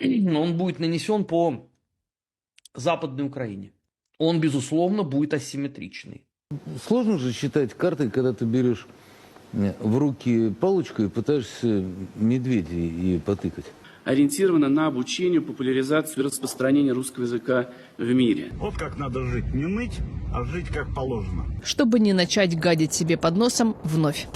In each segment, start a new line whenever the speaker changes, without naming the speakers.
он будет нанесен по Западной Украине. Он, безусловно, будет асимметричный.
Сложно же считать картой, когда ты берешь э, в руки палочку и пытаешься медведя и потыкать.
ориентирована на обучение, популяризацию и распространение русского языка в мире.
Вот как надо жить. Не ныть, а жить как положено.
чтобы не начать гадить себе под носом вновь.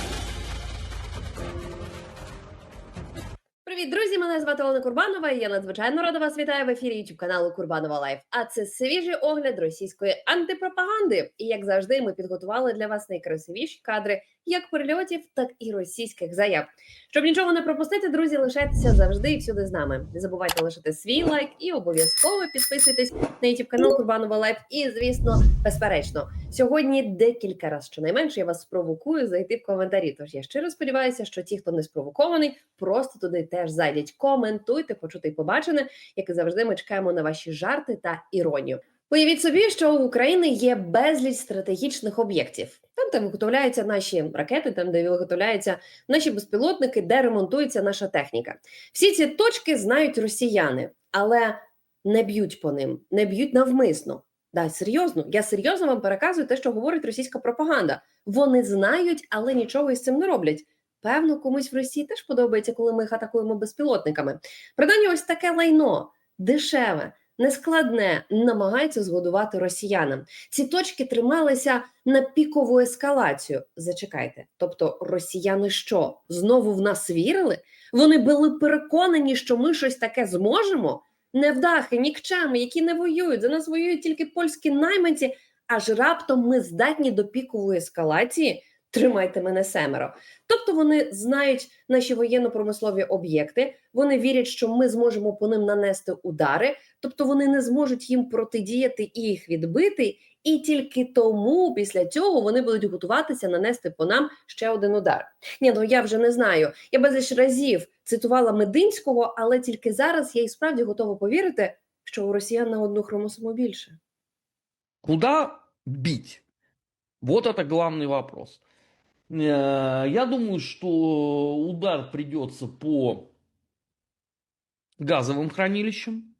Друзі! Мене звати Олена Курбанова. і Я надзвичайно рада вас вітаю в ефірі YouTube каналу Курбанова Лайф. А це свіжий огляд російської антипропаганди. І як завжди, ми підготували для вас найкрасивіші кадри як прильотів, так і російських заяв. Щоб нічого не пропустити, друзі, лишайтеся завжди і всюди з нами. Не забувайте лишити свій лайк і обов'язково підписуйтесь на YouTube канал Курбанова Лайф. І звісно, безперечно, сьогодні декілька разів щонайменше я вас спровокую зайти в коментарі. Тож я щиро сподіваюся, що ті, хто не спровокований, просто туди теж зайдіть. Коментуйте, почути і побачене. Як і завжди, ми чекаємо на ваші жарти та іронію. Уявіть собі, що у України є безліч стратегічних об'єктів. Там, де виготовляються наші ракети, там, де виготовляються наші безпілотники, де ремонтується наша техніка. Всі ці точки знають росіяни, але не б'ють по ним, не б'ють навмисно. Да, серйозно, я серйозно вам переказую те, що говорить російська пропаганда. Вони знають, але нічого із цим не роблять. Певно, комусь в Росії теж подобається, коли ми їх атакуємо безпілотниками. Принаймні, ось таке лайно дешеве, нескладне, намагається згодувати росіянам. Ці точки трималися на пікову ескалацію. Зачекайте, тобто росіяни що знову в нас вірили? Вони були переконані, що ми щось таке зможемо. Невдахи, нікчеми, які не воюють. За нас воюють тільки польські найманці. Аж раптом ми здатні до пікової ескалації. Тримайте мене семеро. Тобто вони знають наші воєнно-промислові об'єкти. Вони вірять, що ми зможемо по ним нанести удари, тобто вони не зможуть їм протидіяти і їх відбити. І тільки тому після цього вони будуть готуватися нанести по нам ще один удар. Ні, ну я вже не знаю. Я безліч разів цитувала Мединського, але тільки зараз я і справді готова повірити, що у росіян на одну хромосому більше.
Куда бить? Вот это главный вопрос. Э, Я думаю, что удар придется по газовым хранилищам.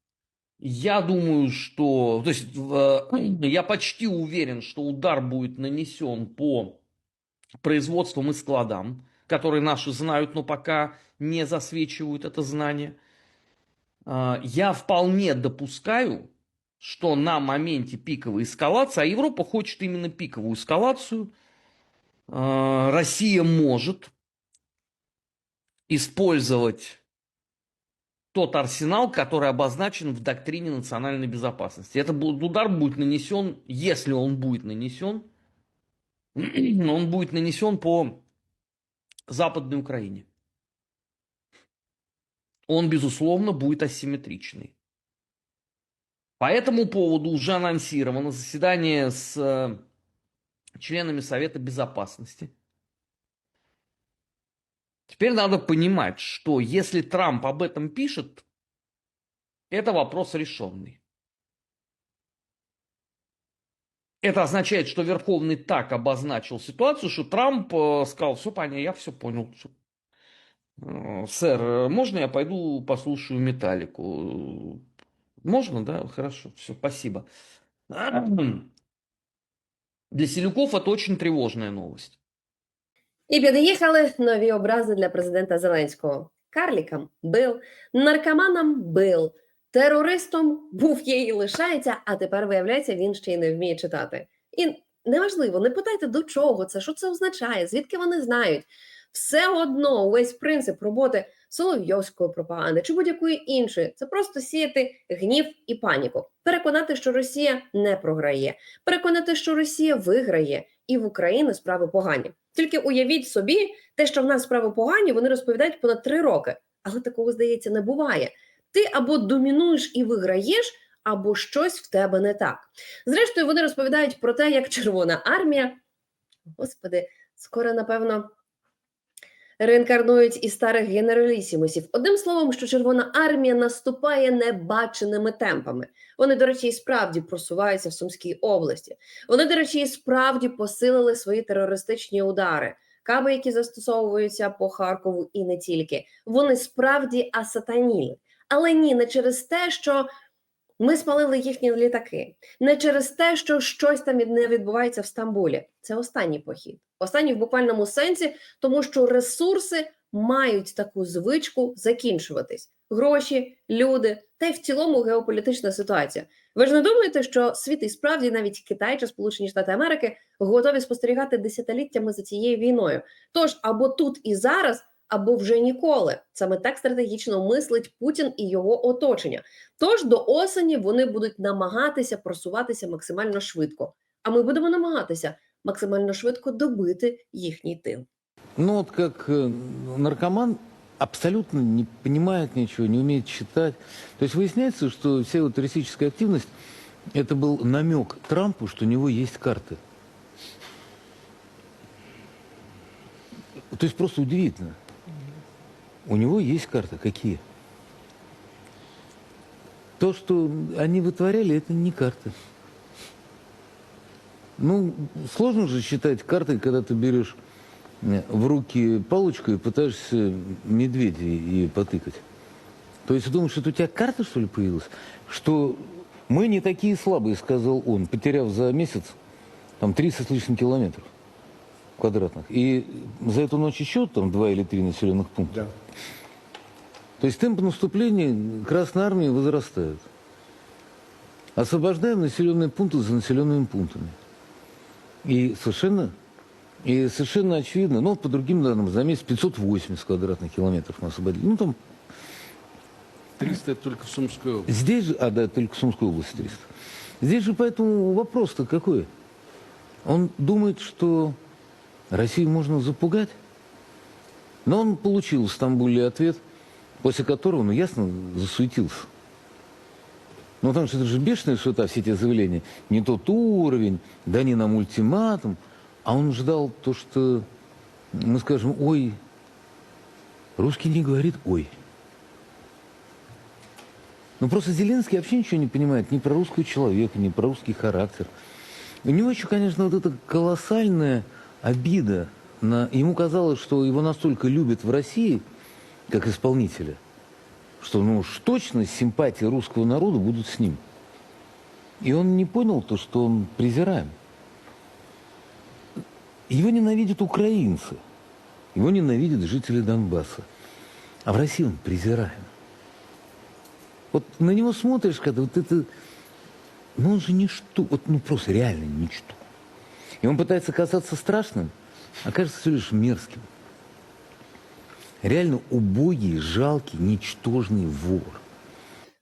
Я думаю, что... То есть в- я почти уверен, что удар будет нанесен по производствам и складам, которые наши знают, но пока не засвечивают это знание. А, Я вполне допускаю, что на моменте пиковой эскалации, а Европа хочет именно пиковую эскалацию, э, Россия может использовать тот арсенал, который обозначен в доктрине национальной безопасности. Это будет, удар будет нанесен, если он будет нанесен, он будет нанесен по Западной Украине. Он, безусловно, будет асимметричный. По этому поводу уже анонсировано заседание с э, членами Совета Безопасности. Теперь надо понимать, что если Трамп об этом пишет, это вопрос решенный. Это означает, что Верховный так обозначил ситуацию, что Трамп э, сказал, все понятно, я все понял. всё. Э, Сэр, э, можно я пойду послушаю Металлику? Можно, да? Хорошо, все, спасибо. Для Селюков это очень тревожная новость.
І під'їхали нові образи для президента Зеленського. Карлікам бил, наркоманам бил, терористом був є і лишається, а тепер, виявляється, він ще й не вміє читати. І неважливо, не питайте, до чого це, що це означає, звідки вони знають. Все одно увесь принцип роботи соловйовської пропаганди чи будь-якої іншої це просто сіяти гнів і паніку, переконати, що Росія не програє, переконати, що Росія виграє, і в Україні справи погані. Тільки уявіть собі, те, що в нас справи погані, вони розповідають понад три роки. Але такого, здається, не буває. Ти або домінуєш і виграєш, або щось в тебе не так. Зрештою, вони розповідають про те, як Червона армія, господи, скоро, напевно, реінкарнують і старих генералісімусів. Одним словом, що Червона армія наступає небаченими темпами. Вони, до речі, і справді просуваються в Сумській області. Вони, до речі, і справді посилили свої терористичні удари. Каби, які застосовуються по Харкову, і не тільки, вони справді асатаніли. Але ні, не через те, що ми спалили їхні літаки, не через те, що щось там не відбувається в Стамбулі. Це останній похід. Останній в буквальному сенсі, тому що ресурси мають таку звичку закінчуватись: гроші, люди та й в цілому геополітична ситуація. Ви ж не думаєте, що світ і справді навіть Китай чи Сполучені Штати Америки готові спостерігати десятиліттями за цією війною? Тож або тут і зараз, або вже ніколи. Саме так стратегічно мислить Путін і його оточення. Тож до осені вони будуть намагатися просуватися максимально швидко. А ми будемо намагатися максимально швидко добити їхній тил.
Ну вот как э, наркоман абсолютно не понимает ничего, не умеет читать. То есть выясняется, что вся его туристическая активность это был намек Трампу, что у него есть карты. То есть просто удивительно. У него есть карты. Какие? То, что они вытворяли, это не карты. Ну, сложно же считать картой, когда ты берешь э, в руки палочку и пытаешься медведя и потыкать. То есть ты думаешь, что у тебя карта, что ли, появилась? Что мы не такие слабые, сказал он, потеряв за месяц там 300 с лишним километров квадратных. И за эту ночь еще там два или три населенных пункта. То есть темп наступления Красной Армии возрастает. Освобождаем населенные пункты за населенными пунктами. И совершенно, и совершенно очевидно, ну, по другим данным, за месяц 580 квадратных километров мы освободили. Ну, там
300 это только в Сумской области.
Здесь же, а да, только в Сумской области 300. Здесь же поэтому вопрос-то какой? Он думает, что Россию можно запугать? Но он получил в Стамбуле ответ, после которого, ну, ясно, засуетился. Ну, потому что это же бешеная шута, все эти заявления. Не тот уровень, да не нам ультиматум. А он ждал то, что мы скажем, ой, русский не говорит ой. Ну просто Зеленский вообще ничего не понимает ни про русского человека, ни про русский характер. У него еще, конечно, вот эта колоссальная обида. На... Ему казалось, что его настолько любят в России, как исполнителя, что ну уж точно симпатии русского народа будут с ним. И он не понял то, что он презираем. Его ненавидят украинцы. Его ненавидят жители Донбасса. А в России он презираем. Вот на него смотришь, когда вот это... Ну он же ничто, вот ну просто реально ничто. И он пытается казаться страшным, а кажется всего лишь мерзким. Реально убогий, жалкий, ничтожный вор.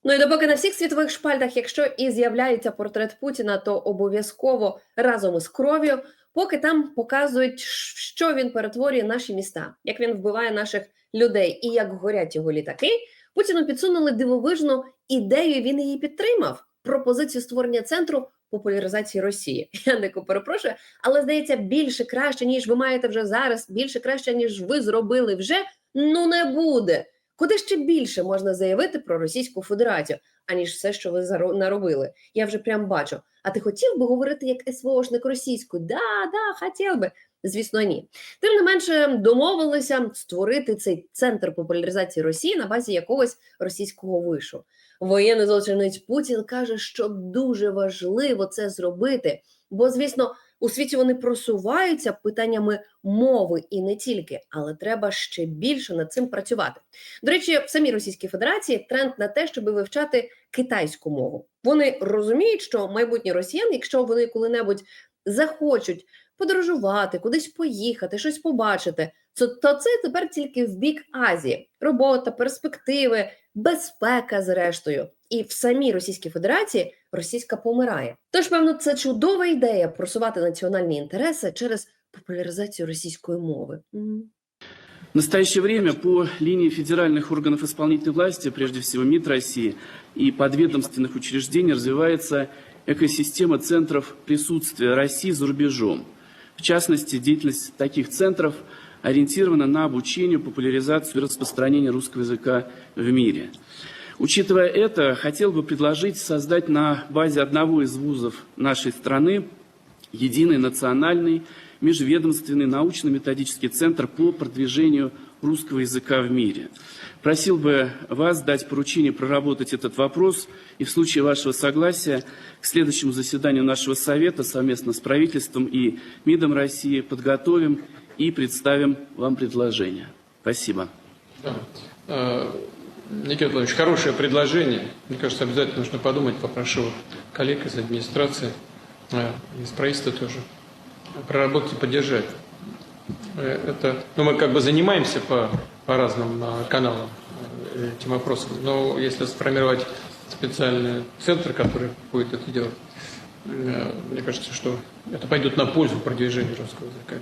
Ну і допоки на всіх світових шпальтах, якщо і з'являється портрет Путіна, то обов'язково разом із кров'ю, поки там показують, ш- що він перетворює наші міста, як він вбиває наших людей і як горять його літаки. Путіну підсунули дивовижну ідею. Він її підтримав. Пропозицію створення центру популяризації Росії. Я не перепрошую, але здається, більше краще, ніж ви маєте вже зараз, більше краще, ніж ви зробили вже. Ну не буде. Куди ще більше можна заявити про Російську Федерацію, аніж все, що ви наробили? Я вже прям бачу. А ти хотів би говорити як СВОшник російською? Да, да, хотів би. Звісно, ні. Тим не менше, домовилися створити цей центр популяризації Росії на базі якогось російського вишу. Воєнний злочинець Путін каже, що дуже важливо це зробити, бо, звісно, у світі вони просуваються питаннями мови і не тільки, але треба ще більше над цим працювати. До речі, в самій Російській Федерації тренд на те, щоб вивчати китайську мову. Вони розуміють, що майбутні росіяни, якщо вони коли-небудь захочуть подорожувати, кудись поїхати, щось побачити, то, то це тепер тільки в бік Азії. Робота, перспективи, безпека, зрештою. І в самій Російській Федерації російська помирає. Тож, певно, це чудова ідея просувати національні інтереси через популяризацію російської мови. Мгм.
В настоящее время по линии федеральных органов исполнительной власти, прежде всего МИД России и подведомственных учреждений, развивается экосистема центров присутствия России за рубежом. В частности, деятельность таких центров ориентирована на обучение, популяризацию и распространение русского языка в мире. Учитывая это, хотел бы предложить создать на базе одного из вузов нашей страны единый национальный межведомственный научно-методический центр по продвижению русского языка в мире. Просил бы вас дать поручение проработать этот вопрос и в случае вашего согласия к следующему заседанию нашего Совета совместно с правительством и МИДом России подготовим и представим вам предложение. Спасибо.
Да. Э, Никита Владимирович, хорошее предложение. Мне кажется, обязательно нужно подумать. Попрошу коллег из администрации, э, из правительства тоже проработать и поддержать. Э, Это, ну, мы как бы занимаемся по, по разным э, каналам э, этим вопросом. Но если сформировать специальный центр, который будет это делать, э, мне кажется, что это пойдет на пользу продвижению русского языка.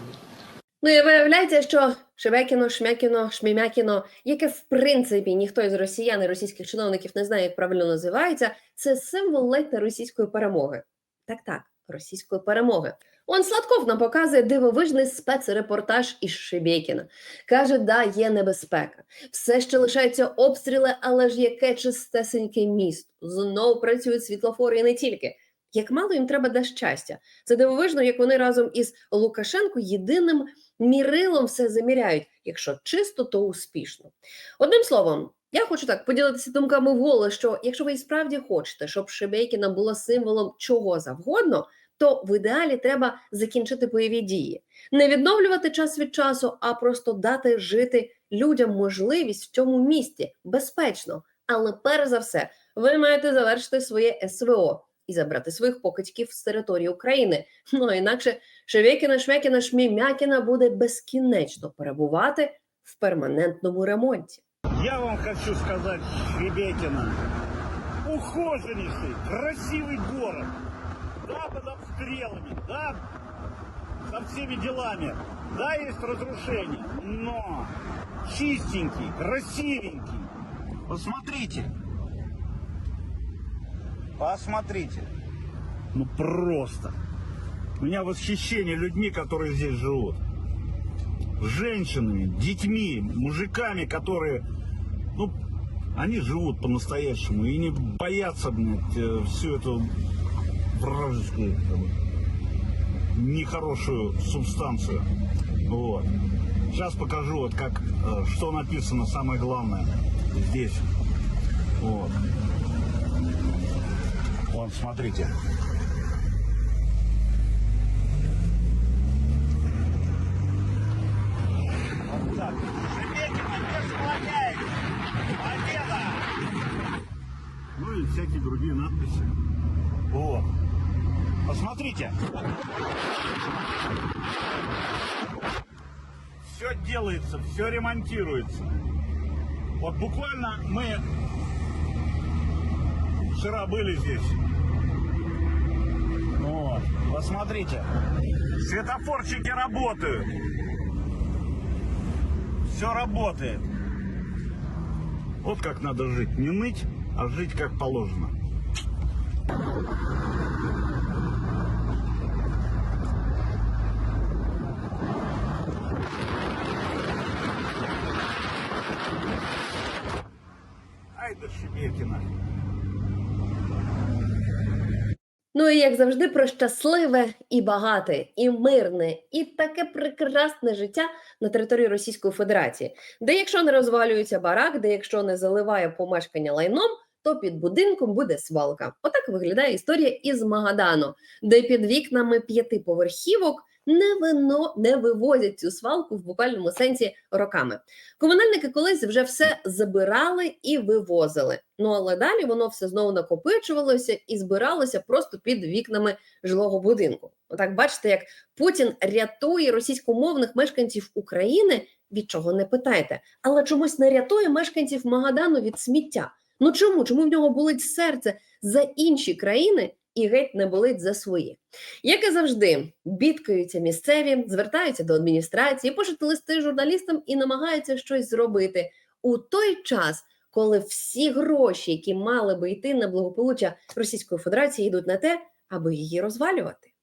Ну і виявляється, що Шебекіно, Шмякіно, Шмімякіно, яке в принципі ніхто із росіян і російських чиновників не знає, як правильно називається, це символ ледь не російської перемоги. Так, так, російської перемоги. Он Сладков нам показує дивовижний спецрепортаж із Шебекіна. Каже, да, є небезпека. Все ще лишаються обстріли, але ж яке чистесеньке місто. Знов працюють світлофори і не тільки. Як мало їм треба до щастя. Це дивовижно, як вони разом із Лукашенко єдиним мірилом все заміряють. Якщо чисто, то успішно. Одним словом, я хочу так поділитися думками вголос, що якщо ви і справді хочете, щоб Шебекіна було символом чого завгодно, то в ідеалі треба закінчити бойові дії, не відновлювати час від часу, а просто дати жити людям можливість в цьому місті безпечно. Але перш за все, ви маєте завершити своє СВО і забрати своїх покидьків з території України. Ну а інакше Шевекіна, Шмекіна, Шмімякіна буде безкінечно перебувати в перманентному ремонті.
Я вам хочу сказать, Шебекина, ухоженнейший, красивый город. Да, под обстрелами, да, со всеми делами. Да, есть разрушения, но чистенький, красивенький. Посмотрите. Посмотрите. Ну просто. У меня восхищение людьми, которые здесь живут. Женщинами, детьми, мужиками, которые, ну, они живут по-настоящему и не боятся, блядь, э, всю эту вражескую, бы, нехорошую субстанцию. Вот. Сейчас покажу, вот как, э, что написано, самое главное, здесь. Вот. Вон, смотрите. Вот так. Шебекина не склоняет. Победа! Ну и всякие другие надписи. Вот. Посмотрите. Все делается, все ремонтируется. Вот буквально мы вчера были здесь. Вот. Посмотрите. Светофорчики работают. Все работает. Вот как надо жить. Не ныть, а жить как положено. Ай.
Ну і як завжди, про щасливе і багате, і мирне, і таке прекрасне життя на території Російської Федерації, де якщо не розвалюється барак, де якщо не заливає помешкання лайном, то під будинком буде свалка. Отак виглядає історія із Магадану, де під вікнами п'ятиповерхівок не вино не вивозять цю свалку в буквальному сенсі роками. Комунальники колись вже все забирали і вивозили. Ну але далі воно все знову накопичувалося і збиралося просто під вікнами жилого будинку. Отак бачите, як Путін рятує російськомовних мешканців України. Від чого не питайте, але чомусь не рятує мешканців Магадану від сміття. Ну чому? Чому в нього болить серце за інші країни і геть не болить за свої? Як і завжди, бідкаються місцеві, звертаються до адміністрації, пишуть листи журналістам і намагаються щось зробити у той час, коли всі гроші, які мали би йти на благополуччя Російської Федерації, йдуть на те, аби її розвалювати.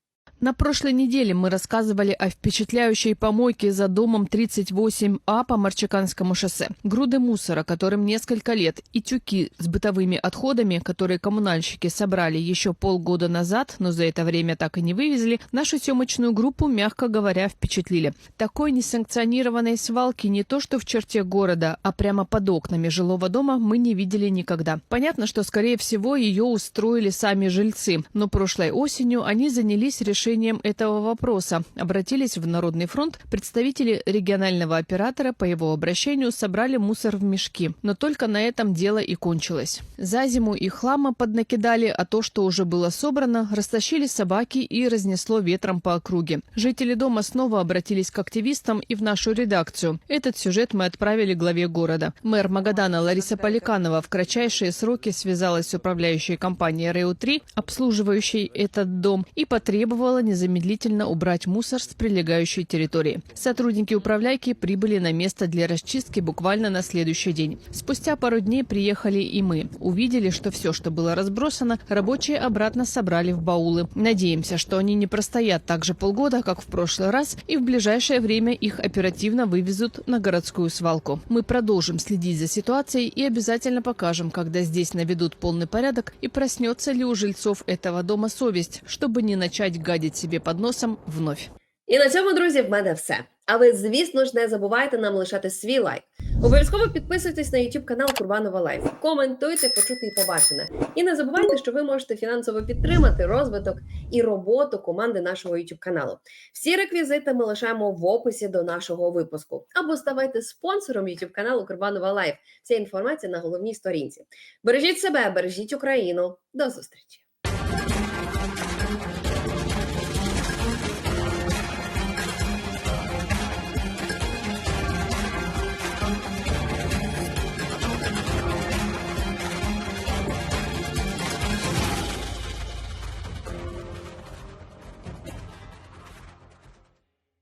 На прошлой неделе мы рассказывали о впечатляющей помойке за домом 38А по Марчаканскому шоссе. Груды мусора, которым несколько лет, и тюки с бытовыми отходами, которые коммунальщики собрали еще полгода назад, но за это время так и не вывезли, нашу съемочную группу, мягко говоря, впечатлили. Такой несанкционированной свалки не то что в черте города, а прямо под окнами жилого дома мы не видели никогда. Понятно, что, скорее всего, ее устроили сами жильцы, но прошлой осенью они занялись решением этого вопроса. Обратились в Народный фронт, представители регионального оператора по его обращению собрали мусор в мешки. Но только на этом дело и кончилось. За зиму и хлама поднакидали, а то, что уже было собрано, растащили собаки и разнесло ветром по округе. Жители дома снова обратились к активистам и в нашу редакцию. Этот сюжет мы отправили главе города. Мэр Магадана Лариса Поликанова в кратчайшие сроки связалась с управляющей компанией РЭУ-3, обслуживающей этот дом, и потребовала незамедлительно убрать мусор с прилегающей территории. Сотрудники управляйки прибыли на место для расчистки буквально на следующий день. Спустя пару дней приехали и мы. Увидели, что все, что было разбросано, рабочие обратно собрали в баулы. Надеемся, что они не простоят так же полгода, как в прошлый раз, и в ближайшее время их оперативно вывезут на городскую свалку. Мы продолжим следить за ситуацией и обязательно покажем, когда здесь наведут полный порядок і проснется ли у жильцов этого дома совесть, чтобы не начать гадить себе под носом вновь.
І на цьому, друзі, в мене все. А ви, звісно ж, не забувайте нам лишати свій лайк. Обов'язково підписуйтесь на YouTube канал Курбанова Лайф. Коментуйте, почути і побачене. І не забувайте, що ви можете фінансово підтримати розвиток і роботу команди нашого YouTube каналу. Всі реквізити ми лишаємо в описі до нашого випуску. Або ставайте спонсором YouTube каналу Курбанова Лайф. Вся інформація на головній сторінці. Бережіть себе, бережіть Україну. До зустрічі!